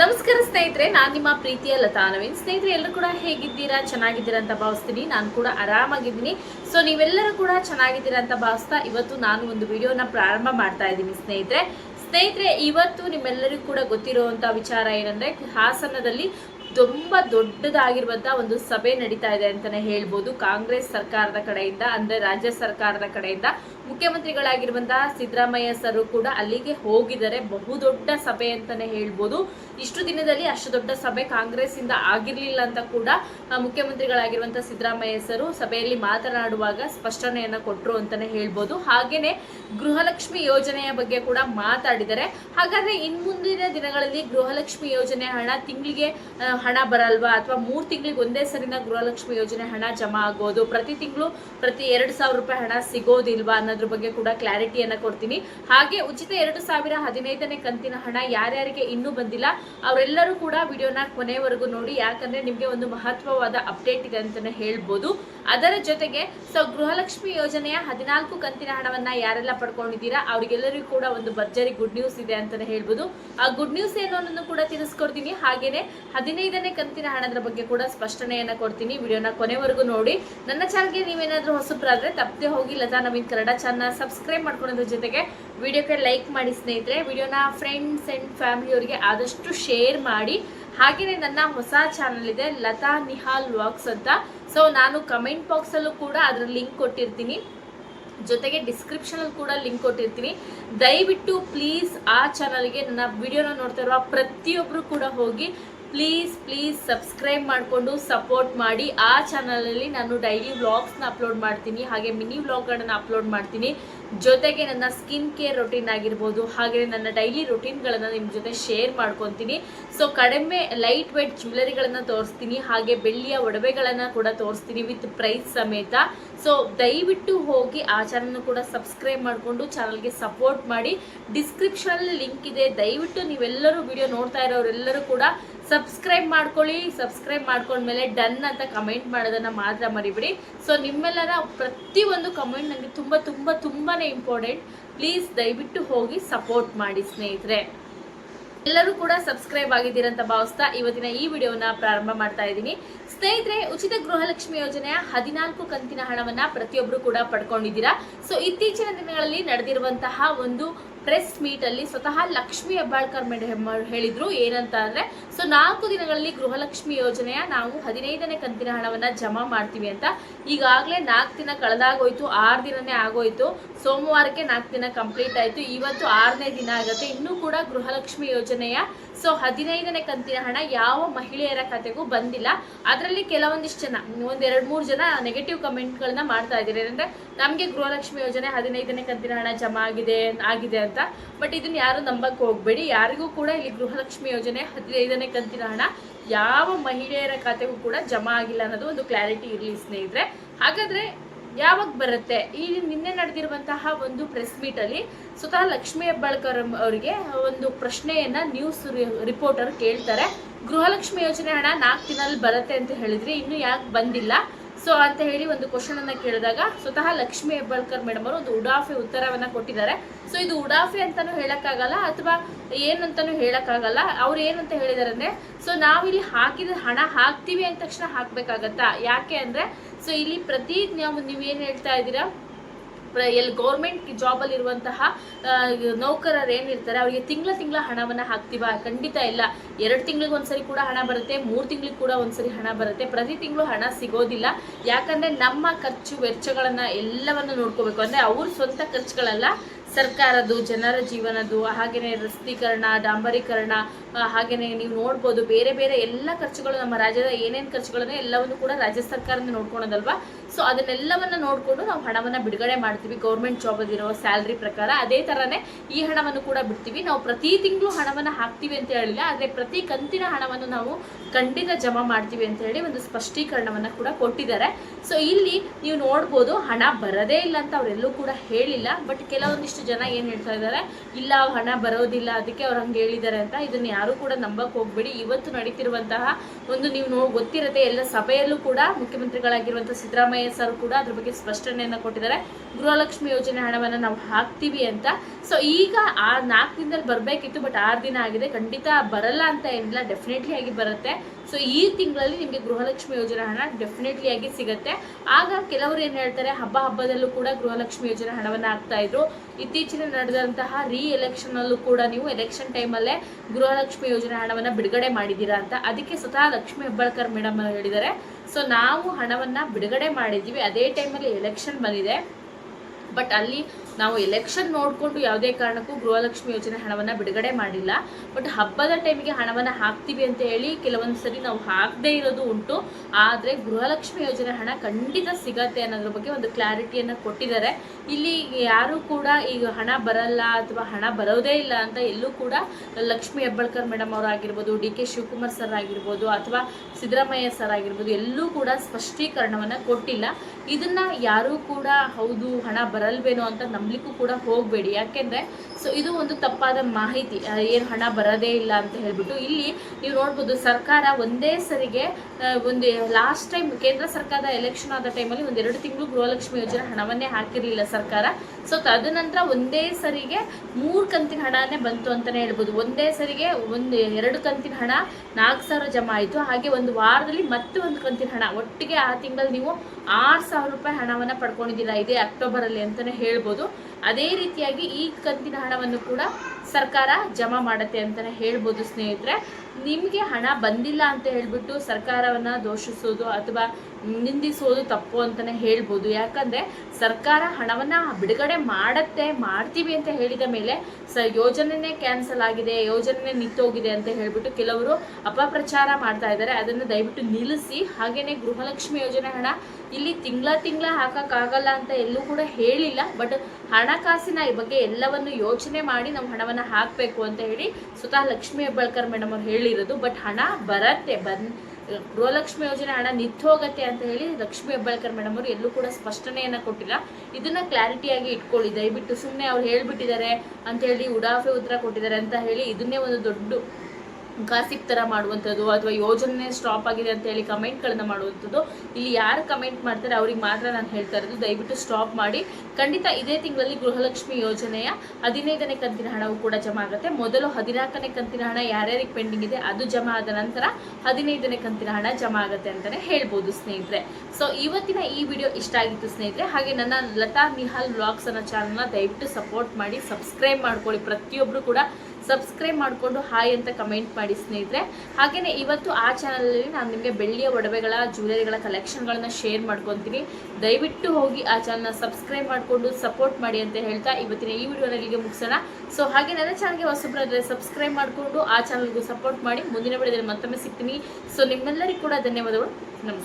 ನಮಸ್ಕಾರ ಸ್ನೇಹಿತರೆ, ನಾನು ನಿಮ್ಮ ಪ್ರೀತಿಯ ಲತಾ ನವೀನ್. ಸ್ನೇಹಿತರೆ, ಎಲ್ಲರೂ ಕೂಡ ಹೇಗಿದ್ದೀರಾ? ಚೆನ್ನಾಗಿದ್ದೀರಾ ಅಂತ ಭಾವಿಸ್ತೀನಿ. ನಾನು ಕೂಡ ಆರಾಮಾಗಿದ್ದೀನಿ. ಸೊ ನೀವೆಲ್ಲರೂ ಕೂಡ ಚೆನ್ನಾಗಿದ್ದೀರಾ ಅಂತ ಭಾವಿಸ್ತಾ ಇವತ್ತು ನಾನು ಒಂದು ವಿಡಿಯೋನ ಪ್ರಾರಂಭ ಮಾಡ್ತಾ ಇದ್ದೀನಿ ಸ್ನೇಹಿತರೆ. ಸ್ನೇಹಿತರೆ, ಇವತ್ತು ನಿಮ್ಮೆಲ್ಲರಿಗೂ ಕೂಡ ಗೊತ್ತಿರುವಂಥ ವಿಚಾರ ಏನಂದ್ರೆ, ಹಾಸನದಲ್ಲಿ ತುಂಬ ದೊಡ್ಡದಾಗಿರುವಂತಹ ಒಂದು ಸಭೆ ನಡೀತಾ ಇದೆ ಅಂತಾನೆ ಹೇಳ್ಬೋದು. ಕಾಂಗ್ರೆಸ್ ಸರ್ಕಾರದ ಕಡೆಯಿಂದ, ಅಂದ್ರೆ ರಾಜ್ಯ ಸರ್ಕಾರದ ಕಡೆಯಿಂದ ಮುಖ್ಯಮಂತ್ರಿಗಳಾಗಿರುವಂತಹ ಸಿದ್ದರಾಮಯ್ಯ ಸರ್ ಕೂಡ ಅಲ್ಲಿಗೆ ಹೋಗಿದ್ದಾರೆ. ಬಹುದೊಡ್ಡ ಸಭೆ ಅಂತಾನೆ ಹೇಳ್ಬೋದು. ಇಷ್ಟು ದಿನದಲ್ಲಿ ಅಷ್ಟು ದೊಡ್ಡ ಸಭೆ ಕಾಂಗ್ರೆಸ್ ಇಂದ ಆಗಿರ್ಲಿಲ್ಲ ಅಂತ ಕೂಡ ಮುಖ್ಯಮಂತ್ರಿಗಳಾಗಿರುವಂತಹ ಸಿದ್ದರಾಮಯ್ಯ ಸರು ಸಭೆಯಲ್ಲಿ ಮಾತನಾಡುವಾಗ ಸ್ಪಷ್ಟನೆಯನ್ನ ಕೊಟ್ಟರು ಅಂತಾನೆ ಹೇಳ್ಬೋದು. ಹಾಗೇನೆ ಗೃಹಲಕ್ಷ್ಮಿ ಯೋಜನೆಯ ಬಗ್ಗೆ ಕೂಡ ಮಾತಾಡಿದ್ದಾರೆ. ಹಾಗಾದ್ರೆ ಇನ್ ಮುಂದಿನ ದಿನಗಳಲ್ಲಿ ಗೃಹಲಕ್ಷ್ಮಿ ಯೋಜನೆ ಹಣ ತಿಂಗಳಿಗೆ ಹಣ ಬರಲ್ವಾ? ಅಥವಾ ಮೂರ್ ತಿಂಗಳಿಗೆ ಒಂದೇ ಸರಿನ ಗೃಹಲಕ್ಷ್ಮಿ ಯೋಜನೆ ಹಣ ಜಮಾ ಆಗೋದು? ಪ್ರತಿ ತಿಂಗಳು ಪ್ರತಿ ಎರಡು ಸಾವಿರ ರೂಪಾಯಿ ಹಣ ಸಿಗೋದಿಲ್ವಾ ಅನ್ನೋದ್ರ ಬಗ್ಗೆ ಕೂಡ ಕ್ಲಾರಿಟಿಯನ್ನ ಕೊಡ್ತೀನಿ. ಹಾಗೆ ಉಚಿತ ಎರಡು ಸಾವಿರ ಹದಿನೈದನೇ ಕಂತಿನ ಹಣ ಯಾರ್ಯಾರಿಗೆ ಇನ್ನೂ ಬಂದಿಲ್ಲ, ಅವರೆಲ್ಲರೂ ಕೂಡ ವಿಡಿಯೋನ ಕೊನೆವರೆಗೂ ನೋಡಿ, ಯಾಕಂದ್ರೆ ನಿಮಗೆ ಒಂದು ಮಹತ್ವವಾದ ಅಪ್ಡೇಟ್ ಇದೆ ಅಂತಾನೆ ಹೇಳ್ಬೋದು. ಅದರ ಜೊತೆಗೆ ಸೊ ಗೃಹಲಕ್ಷ್ಮಿ ಯೋಜನೆಯ ಹದಿನಾಲ್ಕು ಕಂತಿನ ಹಣವನ್ನ ಯಾರೆಲ್ಲ ಪಡ್ಕೊಂಡಿದ್ದೀರಾ, ಅವ್ರಿಗೆಲ್ಲರಿಗೂ ಕೂಡ ಒಂದು ಭರ್ಜರಿ ಗುಡ್ ನ್ಯೂಸ್ ಇದೆ ಅಂತಾನೆ ಹೇಳ್ಬೋದು. ಆ ಗುಡ್ ನ್ಯೂಸ್ ಏನೋ ಕೂಡ ತಿಳಿಸ್ಕೊಡ್ತೀನಿ. ಹಾಗೇನೆ ಹದಿನೈದನೇ ಕಂತಿನ ಹಣದ ಬಗ್ಗೆ ಕೂಡ ಸ್ಪಷ್ಟನೆಯನ್ನ ಕೊಡ್ತೀನಿ. ವಿಡಿಯೋನ ಕೊನೆವರೆಗೂ ನೋಡಿ. ನನ್ನ ಚಾನಲ್ಗೆ ನೀವೇನಾದ್ರೂ ಹೊಸಬ್ರಾದ್ರೆ ತಪ್ಪದೆ ಹೋಗಿ ಲತಾ ನವೀನ್ ಕನ್ನಡ ಚಾನಲ್ ಸಬ್ಸ್ಕ್ರೈಬ್ ಮಾಡ್ಕೊಳೋದ್ರ ಜೊತೆಗೆ ವಿಡಿಯೋಕ್ಕೆ ಲೈಕ್ ಮಾಡಿ ಸ್ನೇಹಿತರೆ ವಿಡಿಯೋನ ಫ್ರೆಂಡ್ಸ್ ಆ್ಯಂಡ್ ಫ್ಯಾಮಿಲಿಯವರಿಗೆ ಆದಷ್ಟು ಶೇರ್ ಮಾಡಿ. ಹಾಗೆಯೇ ನನ್ನ ಹೊಸ ಚಾನಲ್ ಇದೆ, ಲತಾ ನಿಹಾಲ್ ವಾಕ್ಸ್ ಅಂತ. ಸೊ ನಾನು ಕಮೆಂಟ್ ಬಾಕ್ಸಲ್ಲೂ ಕೂಡ ಅದರ ಲಿಂಕ್ ಕೊಟ್ಟಿರ್ತೀನಿ. ಜೊತೆಗೆ ಡಿಸ್ಕ್ರಿಪ್ಷನಲ್ಲಿ ಕೂಡ ಲಿಂಕ್ ಕೊಟ್ಟಿರ್ತೀನಿ. ದಯವಿಟ್ಟು ಪ್ಲೀಸ್ ಆ ಚಾನಲ್ಗೆ ನನ್ನ ವಿಡಿಯೋನ ನೋಡ್ತಾ ಇರುವ ಪ್ರತಿಯೊಬ್ಬರು ಕೂಡ ಹೋಗಿ ಪ್ಲೀಸ್ ಪ್ಲೀಸ್ ಸಬ್ಸ್ಕ್ರೈಬ್ ಮಾಡಿಕೊಂಡು ಸಪೋರ್ಟ್ ಮಾಡಿ. ಆ ಚಾನಲಲ್ಲಿ ನಾನು ಡೈಲಿ ವ್ಲಾಗ್ಸ್ನ ಅಪ್ಲೋಡ್ ಮಾಡ್ತೀನಿ. ಹಾಗೆ ಮಿನಿ ವ್ಲಾಗ್ಗಳನ್ನು ಅಪ್ಲೋಡ್ ಮಾಡ್ತೀನಿ. ಜೊತೆಗೆ ನನ್ನ ಸ್ಕಿನ್ ಕೇರ್ ರೊಟೀನ್ ಆಗಿರ್ಬೋದು, ಹಾಗೆ ನನ್ನ ಡೈಲಿ ರೊಟೀನ್ಗಳನ್ನು ನಿಮ್ಮ ಜೊತೆ ಶೇರ್ ಮಾಡ್ಕೊತೀನಿ. ಸೊ ಕಡಿಮೆ ಲೈಟ್ ವೆಯ್ಟ್ ಜ್ಯುವೆಲರಿಗಳನ್ನು ತೋರಿಸ್ತೀನಿ. ಹಾಗೆ ಬೆಳ್ಳಿಯ ಒಡವೆಗಳನ್ನು ಕೂಡ ತೋರಿಸ್ತೀನಿ ವಿತ್ ಪ್ರೈಸ್ ಸಮೇತ. ಸೊ ದಯವಿಟ್ಟು ಹೋಗಿ ಆ ಚಾನಲ್ನ ಕೂಡ ಸಬ್ಸ್ಕ್ರೈಬ್ ಮಾಡಿಕೊಂಡು ಚಾನಲ್ಗೆ ಸಪೋರ್ಟ್ ಮಾಡಿ. ಡಿಸ್ಕ್ರಿಪ್ಷನಲ್ಲಿ ಲಿಂಕ್ ಇದೆ. ದಯವಿಟ್ಟು ನೀವೆಲ್ಲರೂ ವಿಡಿಯೋ ನೋಡ್ತಾ ಇರೋರೆಲ್ಲರೂ ಕೂಡ ಸಬ್ಸ್ಕ್ರೈಬ್ ಮಾಡ್ಕೊಳ್ಳಿ ಸಬ್ಸ್ಕ್ರೈಬ್ ಮಾಡ್ಕೊಂಡ್ಮೇಲೆ ಡನ್ ಅಂತ ಕಮೆಂಟ್ ಮಾಡೋದನ್ನು ಮಾತ್ರ ಮರಿಬಿಡಿ. ಸೊ ನಿಮ್ಮೆಲ್ಲರ ಪ್ರತಿಯೊಂದು ಕಮೆಂಟ್ ನನಗೆ ತುಂಬ ತುಂಬ ತುಂಬಾ ಇಂಪಾರ್ಟೆಂಟ್ ಪ್ಲೀಸ್ ದಯವಿಟ್ಟು ಹೋಗಿ ಸಪೋರ್ಟ್ ಮಾಡಿ ಸ್ನೇಹಿತರೆ. ಎಲ್ಲರೂ ಕೂಡ ಸಬ್ಸ್ಕ್ರೈಬ್ ಆಗಿದ್ದೀರಂತ ಭಾವಿಸ್ತಾ ಇವತ್ತಿನ ಈ ವಿಡಿಯೋನ ಪ್ರಾರಂಭ ಮಾಡ್ತಾ ಇದ್ದೀನಿ. ಸ್ನೇಹಿತರೆ, ಉಚಿತ ಗೃಹಲಕ್ಷ್ಮಿ ಯೋಜನೆಯ ಹದಿನಾಲ್ಕು ಕಂತಿನ ಹಣವನ್ನ ಪ್ರತಿಯೊಬ್ಬರು ಕೂಡ ಪಡ್ಕೊಂಡಿದ್ದೀರಾ? ಸೊ ಇತ್ತೀಚಿನ ದಿನಗಳಲ್ಲಿ ನಡೆದಿರುವಂತಹ ಒಂದು ಪ್ರೆಸ್ ಮೀಟ್ ಅಲ್ಲಿ ಸ್ವತಃ ಲಕ್ಷ್ಮಿ ಹೆಬ್ಬಾಳ್ಕರ್ ಹೇಳಿದ್ರು. ಏನಂತ ಅಂದ್ರೆ ಸೊ ನಾಲ್ಕು ದಿನಗಳಲ್ಲಿ ಗೃಹಲಕ್ಷ್ಮಿ ಯೋಜನೆಯ ನಾವು ಹದಿನೈದನೇ ಕಂತಿನ ಹಣವನ್ನ ಜಮಾ ಮಾಡ್ತೀವಿ ಅಂತ. ಈಗಾಗಲೇ ನಾಲ್ಕು ದಿನ ಕಳೆದಾಗೋಯ್ತು, ಆರು ದಿನನೇ ಆಗೋಯ್ತು. ಸೋಮವಾರಕ್ಕೆ ನಾಲ್ಕು ದಿನ ಕಂಪ್ಲೀಟ್ ಆಯ್ತು. ಇವತ್ತು ಆರನೇ ದಿನ ಆಗುತ್ತೆ. ಇನ್ನೂ ಕೂಡ ಗೃಹಲಕ್ಷ್ಮಿ ಯೋಜನೆಯ ಸೊ ಹದಿನೈದನೇ ಕಂತಿನ ಹಣ ಯಾವ ಮಹಿಳೆಯರ ಖಾತೆಗೂ ಬಂದಿಲ್ಲ. ಅದರಲ್ಲಿ ಕೆಲವೊಂದಿಷ್ಟು ಜನ, ಒಂದ್ ಎರಡ್ ಮೂರು ಜನ ನೆಗೆಟಿವ್ ಕಮೆಂಟ್ಗಳನ್ನ ಮಾಡ್ತಾ ಇದ್ದಾರೆ. ಏನಂದ್ರೆ, ನಮಗೆ ಗೃಹಲಕ್ಷ್ಮಿ ಯೋಜನೆ ಹದಿನೈದನೇ ಕಂತಿನ ಹಣ ಜಮಾ ಆಗಿದೆ ಆಗಿದೆ ಅಂತ. ಬಟ್ ಇದನ್ನ ಯಾರು ನಂಬಕ್ ಹೋಗ್ಬೇಡಿ. ಯಾರಿಗೂ ಕೂಡ ಇಲ್ಲಿ ಗೃಹಲಕ್ಷ್ಮಿ ಯೋಜನೆ ಹದಿನೈದನೇ ಕಂತಿನ ಹಣ ಯಾವ ಮಹಿಳೆಯರ ಖಾತೆಗೂ ಕೂಡ ಜಮಾ ಆಗಿಲ್ಲ ಅನ್ನೋದು ಒಂದು ಕ್ಲಾರಿಟಿ ಇರಲಿ ಸ್ನೇಹಿತರೆ. ಹಾಗಾದ್ರೆ ಯಾವಾಗ ಬರುತ್ತೆ? ಈ ನಿನ್ನೆ ನಡೆದಿರುವಂತಹ ಒಂದು ಪ್ರೆಸ್ ಅಲ್ಲಿ ಸ್ವತಃ ಲಕ್ಷ್ಮೀ ಹೆಬ್ಬಾಳ್ಕರ್ ಅವರಿಗೆ ಒಂದು ಪ್ರಶ್ನೆಯನ್ನ ನ್ಯೂಸ್ ರಿಪೋರ್ಟರ್ ಕೇಳ್ತಾರೆ. ಗೃಹಲಕ್ಷ್ಮಿ ಯೋಜನೆ ಹಣ ನಾಲ್ಕು ದಿನಲ್ಲಿ ಬರುತ್ತೆ ಅಂತ ಹೇಳಿದ್ರಿ, ಇನ್ನು ಯಾಕೆ ಬಂದಿಲ್ಲ? ಸೊ ಅಂತ ಹೇಳಿ ಒಂದು ಕ್ವಶನ್ ಅನ್ನ ಕೇಳಿದಾಗ ಸ್ವತಃ ಲಕ್ಷ್ಮಿ ಹೆಬ್ಬಾಳ್ಕರ್ ಮೇಡಮ್ ಅವರು ಒಂದು ಉಡಾಫೆ ಉತ್ತರವನ್ನ ಕೊಟ್ಟಿದ್ದಾರೆ. ಸೊ ಇದು ಉಡಾಫೆ ಅಂತಾನು ಹೇಳಕ್ಕಾಗಲ್ಲ ಅಥವಾ ಏನಂತಾನು ಹೇಳಕ್ಕಾಗಲ್ಲ. ಅವ್ರು ಏನಂತ ಹೇಳಿದಾರೆ ಅಂದ್ರೆ ಸೊ ನಾವಿಲ್ಲಿ ಹಾಕಿದ ಹಣ ಹಾಕ್ತೀವಿ ಅಂದ ತಕ್ಷಣ ಹಾಕ್ಬೇಕಾಗತ್ತಾ? ಯಾಕೆ ಅಂದ್ರೆ ಸೊ ಇಲ್ಲಿ ಪ್ರತಿ ನಾವು ಏನು ಹೇಳ್ತಾ ಇದ್ದೀರಾ? ಎಲ್ಲಿ ಗೌರ್ಮೆಂಟ್ ಜಾಬಲ್ಲಿ ಇರುವಂತಹ ಆ, ನೌಕರರು ಏನಿರ್ತಾರೆ ಅವರಿಗೆ ತಿಂಗಳ ತಿಂಗಳ ಹಣವನ್ನ ಹಾಕ್ತೀವಾ? ಖಂಡಿತ ಇಲ್ಲ. ಎರಡು ತಿಂಗಳಿಗೆ ಒಂದ್ಸರಿ ಕೂಡ ಹಣ ಬರುತ್ತೆ ಮೂರು ತಿಂಗಳಿಗೆ ಕೂಡ ಒಂದ್ಸರಿ ಹಣ ಬರುತ್ತೆ. ಪ್ರತಿ ತಿಂಗಳು ಹಣ ಸಿಗೋದಿಲ್ಲ. ಯಾಕಂದ್ರೆ ನಮ್ಮ ಖರ್ಚು ವೆಚ್ಚಗಳನ್ನ ಎಲ್ಲವನ್ನು ನೋಡ್ಕೋಬೇಕು. ಅಂದ್ರೆ ಅವ್ರ ಸ್ವಂತ ಖರ್ಚುಗಳಲ್ಲ ಸರ್ಕಾರದ್ದು, ಜನರ ಜೀವನದ್ದು ಹಾಗೆಯೇ ರಸ್ತೀಕರಣ, ಡಾಂಬರೀಕರಣ ಹಾಗೆಯೇ ನೀವು ನೋಡ್ಬೋದು, ಬೇರೆ ಬೇರೆ ಎಲ್ಲ ಖರ್ಚುಗಳು ನಮ್ಮ ರಾಜ್ಯದ ಏನೇನು ಖರ್ಚುಗಳನ್ನು ಎಲ್ಲವನ್ನು ಕೂಡ ರಾಜ್ಯ ಸರ್ಕಾರದಿಂದ ನೋಡ್ಕೊಳೋದಲ್ವಾ? ಸೊ ಅದನ್ನೆಲ್ಲವನ್ನು ನೋಡಿಕೊಂಡು ನಾವು ಹಣವನ್ನು ಬಿಡುಗಡೆ ಮಾಡ್ತೀವಿ. ಗೌರ್ಮೆಂಟ್ ಜಾಬಲ್ಲಿರೋ ಸ್ಯಾಲ್ರಿ ಪ್ರಕಾರ ಅದೇ ಥರನೇ ಈ ಹಣವನ್ನು ಕೂಡ ಬಿಡ್ತೀವಿ. ನಾವು ಪ್ರತಿ ತಿಂಗಳು ಹಣವನ್ನು ಹಾಕ್ತೀವಿ ಅಂತ ಹೇಳಿಲ್ಲ, ಆದರೆ ಪ್ರತಿ ಕಂತಿನ ಹಣವನ್ನು ನಾವು ಖಂಡಿತ ಜಮಾ ಮಾಡ್ತೀವಿ ಅಂತ ಹೇಳಿ ಒಂದು ಸ್ಪಷ್ಟೀಕರಣವನ್ನು ಕೂಡ ಕೊಟ್ಟಿದ್ದಾರೆ. ಸೊ ಇಲ್ಲಿ ನೀವು ನೋಡ್ಬೋದು, ಹಣ ಬರದೇ ಇಲ್ಲ ಅಂತ ಅವರೆಲ್ಲೂ ಕೂಡ ಹೇಳಿಲ್ಲ ಬಟ್ ಕೆಲವೊಂದಿಷ್ಟು ಜನ ಏನು ಹೇಳ್ತಾ ಇದ್ದಾರೆ? ಇಲ್ಲ ಹಣ ಬರೋದಿಲ್ಲ, ಅದಕ್ಕೆ ಅವ್ರು ಹಂಗೆ ಹೇಳಿದ್ದಾರೆ ಅಂತ ಇದನ್ನ ಯಾರು ಕೂಡ ನಂಬಕ್ಕೆ ಹೋಗ್ಬೇಡಿ. ಇವತ್ತು ನಡೀತಿರುವಂತಹ ಒಂದು ನೀವು ನೋವು ಗೊತ್ತಿರುತ್ತೆ, ಎಲ್ಲ ಸಭೆಯಲ್ಲೂ ಕೂಡ ಮುಖ್ಯಮಂತ್ರಿಗಳಾಗಿರುವಂಥ ಸಿದ್ದರಾಮಯ್ಯ ಸರ್ ಕೂಡ ಅದ್ರ ಬಗ್ಗೆ ಸ್ಪಷ್ಟನೆಯನ್ನು ಕೊಟ್ಟಿದ್ದಾರೆ. ಗೃಹಲಕ್ಷ್ಮಿ ಯೋಜನೆ ಹಣವನ್ನು ನಾವು ಹಾಕ್ತೀವಿ ಅಂತ. ಸೊ ಈಗ ಆ ನಾಲ್ಕು ದಿನದಲ್ಲಿ ಬರಬೇಕಿತ್ತು, ಬಟ್ ಆರು ದಿನ ಆಗಿದೆ. ಖಂಡಿತ ಬರಲ್ಲ ಅಂತ ಏನಿಲ್ಲ. ಡೆಫಿನೆಟ್ಲಿ ಆಗಿ ಬರುತ್ತೆ. ಸೊ ಈ ತಿಂಗಳಲ್ಲಿ ನಿಮಗೆ ಗೃಹಲಕ್ಷ್ಮಿ ಯೋಜನೆ ಹಣ ಡೆಫಿನೆಟ್ಲಿ ಆಗಿ ಸಿಗುತ್ತೆ. ಆಗ ಕೆಲವರು ಏನು ಹೇಳ್ತಾರೆ, ಹಬ್ಬ ಹಬ್ಬದಲ್ಲೂ ಕೂಡ ಗೃಹಲಕ್ಷ್ಮಿ ಯೋಜನೆ ಹಣವನ್ನು ಹಾಕ್ತಾ ಇದ್ರು. ಇತ್ತೀಚಿನ ನಡೆದಂತಹ ರೀ ಎಲೆಕ್ಷನ್ ಅಲ್ಲೂ ಕೂಡ ನೀವು ಎಲೆಕ್ಷನ್ ಟೈಮಲ್ಲೇ ಗೃಹಲಕ್ಷ್ಮಿ ಯೋಜನೆ ಹಣವನ್ನು ಬಿಡುಗಡೆ ಮಾಡಿದ್ದೀರಾ ಅಂತ. ಅದಕ್ಕೆ ಸ್ವತಃ ಲಕ್ಷ್ಮಿ ಹೆಬ್ಬಾಳ್ಕರ್ ಮೇಡಮ್ ಹೇಳಿದ್ದಾರೆ. ಸೊ ನಾವು ಹಣವನ್ನು ಬಿಡುಗಡೆ ಮಾಡಿದ್ದೀವಿ. ಅದೇ ಟೈಮಲ್ಲಿ ಎಲೆಕ್ಷನ್ ಬಂದಿದೆ. ಬಟ್ ಅಲ್ಲಿ ನಾವು ಎಲೆಕ್ಷನ್ ನೋಡಿಕೊಂಡು ಯಾವುದೇ ಕಾರಣಕ್ಕೂ ಗೃಹಲಕ್ಷ್ಮಿ ಯೋಜನೆ ಹಣವನ್ನು ಬಿಡುಗಡೆ ಮಾಡಿಲ್ಲ. ಬಟ್ ಹಬ್ಬದ ಟೈಮಿಗೆ ಹಣವನ್ನು ಹಾಕ್ತೀವಿ ಅಂತ ಹೇಳಿ ಕೆಲವೊಂದು ಸರಿ ನಾವು ಹಾಕದೇ ಇರೋದು ಉಂಟು. ಆದರೆ ಗೃಹಲಕ್ಷ್ಮಿ ಯೋಜನೆ ಹಣ ಖಂಡಿತ ಸಿಗತ್ತೆ ಅನ್ನೋದ್ರ ಬಗ್ಗೆ ಒಂದು ಕ್ಲಾರಿಟಿಯನ್ನು ಕೊಟ್ಟಿದ್ದಾರೆ. ಇಲ್ಲಿ ಯಾರೂ ಕೂಡ ಈಗ ಹಣ ಬರಲ್ಲ ಅಥವಾ ಹಣ ಬರೋದೇ ಇಲ್ಲ ಅಂತ ಎಲ್ಲೂ ಕೂಡ ಲಕ್ಷ್ಮಿ ಹೆಬ್ಬಳ್ಕರ್ ಮೇಡಮ್ ಅವರಾಗಿರ್ಬೋದು ಡಿ ಕೆ ಶಿವಕುಮಾರ್ ಸರ್ ಆಗಿರ್ಬೋದು ಅಥವಾ ಸಿದ್ದರಾಮಯ್ಯ ಸರ್ ಆಗಿರ್ಬೋದು ಎಲ್ಲೂ ಕೂಡ ಸ್ಪಷ್ಟೀಕರಣವನ್ನು ಕೊಟ್ಟಿಲ್ಲ. ಇದನ್ನು ಯಾರೂ ಕೂಡ ಹೌದು, ಹಣ ಬರಲ್ವೇನೋ ಅಂತ ನಂಬಲಿಕ್ಕೂ ಕೂಡ ಹೋಗಬೇಡಿ. ಯಾಕೆಂದ್ರೆ, ಸೊ ಇದು ಒಂದು ತಪ್ಪಾದ ಮಾಹಿತಿ. ಏನು ಹಣ ಬರೋದೇ ಇಲ್ಲ ಅಂತ ಹೇಳ್ಬಿಟ್ಟು ಇಲ್ಲಿ ನೀವು ನೋಡ್ಬೋದು ಸರ್ಕಾರ ಒಂದೇ ಸರಿಗೆ ಒಂದು ಲಾಸ್ಟ್ ಟೈಮ್ ಕೇಂದ್ರ ಸರ್ಕಾರದ ಎಲೆಕ್ಷನ್ ಆದ ಟೈಮಲ್ಲಿ ಒಂದೆರಡು ತಿಂಗಳು ಗೃಹಲಕ್ಷ್ಮಿ ಯೋಜನೆ ಹಣವನ್ನೇ ಹಾಕಿರಲಿಲ್ಲ ಸರ್ಕಾರ. ಸೊ ತದನಂತರ ಒಂದೇ ಸರಿಗೆ ಮೂರು ಕಂತಿನ ಹಣನೇ ಬಂತು ಅಂತಲೇ ಹೇಳ್ಬೋದು. ಒಂದೇ ಸರಿಗೆ ಒಂದು ಎರಡು ಕಂತಿನ ಹಣ ನಾಲ್ಕು ಸಾವಿರ ಜಮಾ ಆಯಿತು. ಹಾಗೆ ಒಂದು ವಾರದಲ್ಲಿ ಮತ್ತೆ ಒಂದು ಕಂತಿನ ಹಣ. ಒಟ್ಟಿಗೆ ಆ ತಿಂಗಳು ನೀವು ಆರು ಸಾವಿರ ರೂಪಾಯಿ ಹಣವನ್ನು ಪಡ್ಕೊಂಡಿದ್ದೀರಾ. ಇದೇ ಅಕ್ಟೋಬರಲ್ಲಿ ಅಂತಲೇ ಹೇಳ್ಬೋದು. ಅದೇ ರೀತಿಯಾಗಿ ಈ ಕಂತಿನ ಹಣವನ್ನು ಕೂಡ ಸರ್ಕಾರ ಜಮಾ ಮಾಡುತ್ತೆ ಅಂತಲೇ ಹೇಳ್ಬೋದು ಸ್ನೇಹಿತರೆ. ನಿಮಗೆ ಹಣ ಬಂದಿಲ್ಲ ಅಂತ ಹೇಳ್ಬಿಟ್ಟು ಸರ್ಕಾರವನ್ನು ದೋಷಿಸೋದು ಅಥವಾ ನಿಂದಿಸೋದು ತಪ್ಪು ಅಂತಲೇ ಹೇಳ್ಬೋದು. ಯಾಕಂದರೆ ಸರ್ಕಾರ ಹಣವನ್ನು ಬಿಡುಗಡೆ ಮಾಡತ್ತೆ, ಮಾಡ್ತೀವಿ ಅಂತ ಹೇಳಿದ ಮೇಲೆ ಸ ಯೋಜನೆನೇ ಕ್ಯಾನ್ಸಲ್ ಆಗಿದೆ ಯೋಜನೆ ನಿಂತೋಗಿದೆ ಅಂತ ಹೇಳಿಬಿಟ್ಟು ಕೆಲವರು ಅಪಪ್ರಚಾರ ಮಾಡ್ತಾ ಇದ್ದಾರೆ. ಅದನ್ನು ದಯವಿಟ್ಟು ನಿಲ್ಲಿಸಿ. ಹಾಗೆಯೇ ಗೃಹಲಕ್ಷ್ಮಿ ಯೋಜನೆ ಹಣ ಇಲ್ಲಿ ತಿಂಗಳ ತಿಂಗಳ ಹಾಕೋಕ್ಕಾಗಲ್ಲ ಅಂತ ಎಲ್ಲೂ ಕೂಡ ಹೇಳಿಲ್ಲ. ಬಟ್ ಹಣಕಾಸಿನ ಬಗ್ಗೆ ಎಲ್ಲವನ್ನು ಯೋಚನೆ ಮಾಡಿ ನಾವು ಹಣವನ್ನು ಹಾಕಬೇಕು ಅಂತ ಹೇಳಿ ಸ್ವತಃ ಲಕ್ಷ್ಮೀ ಹೆಬ್ಬಾಳ್ಕರ್ ಮೇಡಮ್ ಅವ್ರು ಹೇಳಿರೋದು, ಬಟ್ ಹಣ ಬರತ್ತೆ. ಬಂದ್ ಗೃಹಲಕ್ಷ್ಮಿ ಯೋಜನೆ ಹಣ ನಿಂತೋಗತ್ತೆ ಅಂತ ಹೇಳಿ ಲಕ್ಷ್ಮಿ ಹೆಬ್ಬಾಳ್ಕರ್ ಮೇಡಮ್ ಅವರು ಎಲ್ಲೂ ಕೂಡ ಸ್ಪಷ್ಟನೆಯನ್ನು ಕೊಟ್ಟಿಲ್ಲ. ಇದನ್ನ ಕ್ಲಾರಿಟಿಯಾಗಿ ಇಟ್ಕೊಳ್ಳಿ. ದಯವಿಟ್ಟು ಸುಮ್ಮನೆ ಅವ್ರು ಹೇಳ್ಬಿಟ್ಟಿದ್ದಾರೆ ಅಂತ ಹೇಳಿ ಉಡಾಫೆ ಉತ್ತರ ಕೊಟ್ಟಿದ್ದಾರೆ ಅಂತ ಹೇಳಿ ಇದನ್ನೇ ಒಂದು ದೊಡ್ಡ ಗಾಸಿಪ್ ಥರ ಮಾಡುವಂಥದ್ದು ಅಥವಾ ಯೋಜನೆ ಸ್ಟಾಪ್ ಆಗಿದೆ ಅಂತ ಹೇಳಿ ಕಮೆಂಟ್ಗಳನ್ನು ಮಾಡುವಂಥದ್ದು ಇಲ್ಲಿ ಯಾರು ಕಮೆಂಟ್ ಮಾಡ್ತಾರೆ ಅವ್ರಿಗೆ ಮಾತ್ರ ನಾನು ಹೇಳ್ತಾ ಇರೋದು. ದಯವಿಟ್ಟು ಸ್ಟಾಪ್ ಮಾಡಿ. ಖಂಡಿತ ಇದೇ ತಿಂಗಳಲ್ಲಿ ಗೃಹಲಕ್ಷ್ಮಿ ಯೋಜನೆಯ ಹದಿನೈದನೇ ಕಂತಿನ ಹಣವು ಕೂಡ ಜಮಾ ಆಗುತ್ತೆ. ಮೊದಲು ಹದಿನಾಲ್ಕನೇ ಕಂತಿನ ಹಣ ಯಾರ್ಯಾರಿಗೆ ಪೆಂಡಿಂಗ್ ಇದೆ ಅದು ಜಮಾ ಆದ ನಂತರ ಹದಿನೈದನೇ ಕಂತಿನ ಹಣ ಜಮಾ ಆಗುತ್ತೆ ಅಂತಲೇ ಹೇಳ್ಬೋದು ಸ್ನೇಹಿತರೆ. ಸೊ ಇವತ್ತಿನ ಈ ವಿಡಿಯೋ ಇಷ್ಟ ಆಗಿತ್ತು ಸ್ನೇಹಿತರೆ, ಹಾಗೆ ನನ್ನ ಲತಾ ನಿಹಾಲ್ ವ್ಲಾಗ್ಸ್ ಅನ್ನೋ ಚಾನಲ್ನ ದಯವಿಟ್ಟು ಸಪೋರ್ಟ್ ಮಾಡಿ ಸಬ್ಸ್ಕ್ರೈಬ್ ಮಾಡ್ಕೊಳ್ಳಿ. ಪ್ರತಿಯೊಬ್ಬರು ಕೂಡ ಸಬ್ಸ್ಕ್ರೈಬ್ ಮಾಡಿಕೊಂಡು ಹಾಯ್ ಅಂತ ಕಮೆಂಟ್ ಮಾಡಿ ಸ್ನೇಹಿತರೆ. ಹಾಗೆಯೇ ಇವತ್ತು ಆ ಚಾನಲಲ್ಲಿ ನಾನು ನಿಮಗೆ ಬೆಳ್ಳಿಯ ಒಡವೆಗಳ ಜ್ಯುವೆಲರಿಗಳ ಕಲೆಕ್ಷನ್ಗಳನ್ನ ಶೇರ್ ಮಾಡ್ಕೊತೀನಿ. ದಯವಿಟ್ಟು ಹೋಗಿ ಆ ಚಾನಲ್ನ ಸಬ್ಸ್ಕ್ರೈಬ್ ಮಾಡಿಕೊಂಡು ಸಪೋರ್ಟ್ ಮಾಡಿ ಅಂತ ಹೇಳ್ತಾ ಇವತ್ತಿನ ಈ ವಿಡಿಯೋನ ಇಲ್ಲಿಗೆ ಮುಗಿಸೋಣ. ಸೊ ಹಾಗೆ ನನ್ನ ಚಾನಲ್ಗೆ ಹೊಸಬ್ರಾದರೆ ಸಬ್ಸ್ಕ್ರೈಬ್ ಮಾಡಿಕೊಂಡು ಆ ಚಾನಲ್ಗೂ ಸಪೋರ್ಟ್ ಮಾಡಿ. ಮುಂದಿನ ವಿಡಿಯೋದಲ್ಲಿ ಮತ್ತೊಮ್ಮೆ ಸಿಗ್ತೀನಿ. ಸೊ ನಿಮ್ಮೆಲ್ಲರಿಗೂ ಕೂಡ ಧನ್ಯವಾದಗಳು. ನಮಸ್ಕಾರ.